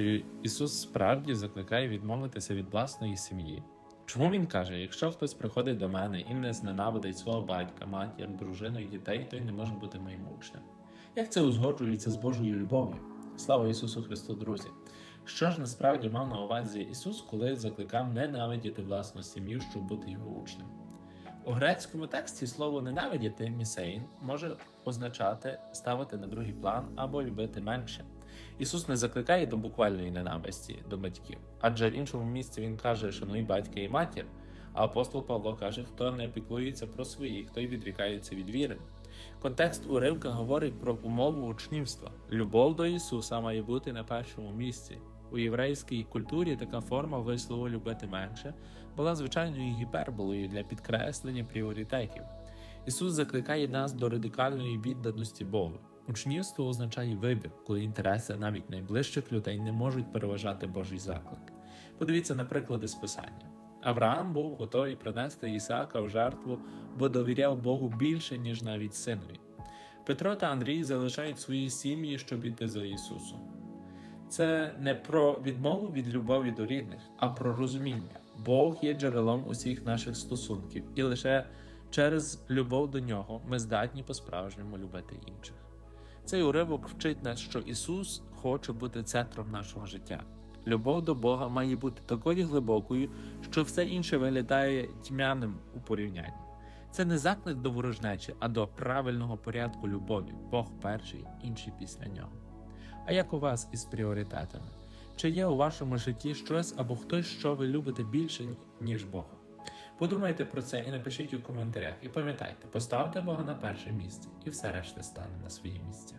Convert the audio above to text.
Чи Ісус справді закликає відмовитися від власної сім'ї? Чому він каже, якщо хтось приходить до мене і не зненавидить свого батька, матір, дружину і дітей, той не може бути моїм учнем? Як це узгоджується з Божою любов'ю? Слава Ісусу Христу, друзі! Що ж насправді мав на увазі Ісус, коли закликав ненавидіти власну сім'ю, щоб бути його учнем? У грецькому тексті слово ненавидіти місейн може означати ставити на другий план або любити менше. Ісус не закликає до буквальної ненависті до батьків, адже в іншому місці він каже, шануй батька і матір. А апостол Павло каже, хто не піклується про своїх, той відрікається від віри. Контекст уривка говорить про умову учнівства. Любов до Ісуса має бути на першому місці. У єврейській культурі така форма вислову любити менше була звичайною гіперболою для підкреслення пріоритетів. Ісус закликає нас до радикальної відданості Богу. Учнівство означає вибір, коли інтереси навіть найближчих людей не можуть переважати Божий заклик. Подивіться на приклади з. Авраам був готовий принести Ісаака в жертву, бо довіряв Богу більше, ніж навіть синові. Петро та Андрій залишають свої сім'ї, щоб іти за Ісусом. Це не про відмову від любові до рідних, а про розуміння. Бог є джерелом усіх наших стосунків, і лише через любов до нього ми здатні по-справжньому любити інших. Цей уривок вчить нас, що Ісус хоче бути центром нашого життя. Любов до Бога має бути такою глибокою, що все інше виглядає тьмяним у порівнянні. Це не заклик до ворожнечі, а до правильного порядку любові. Бог перший, інші після нього. А як у вас із пріоритетами? Чи є у вашому житті щось або хтось, що ви любите більше, ніж Бога? Подумайте про це і напишіть у коментарях. І пам'ятайте, поставте Бога на перше місце, і все решта стане на свої місця.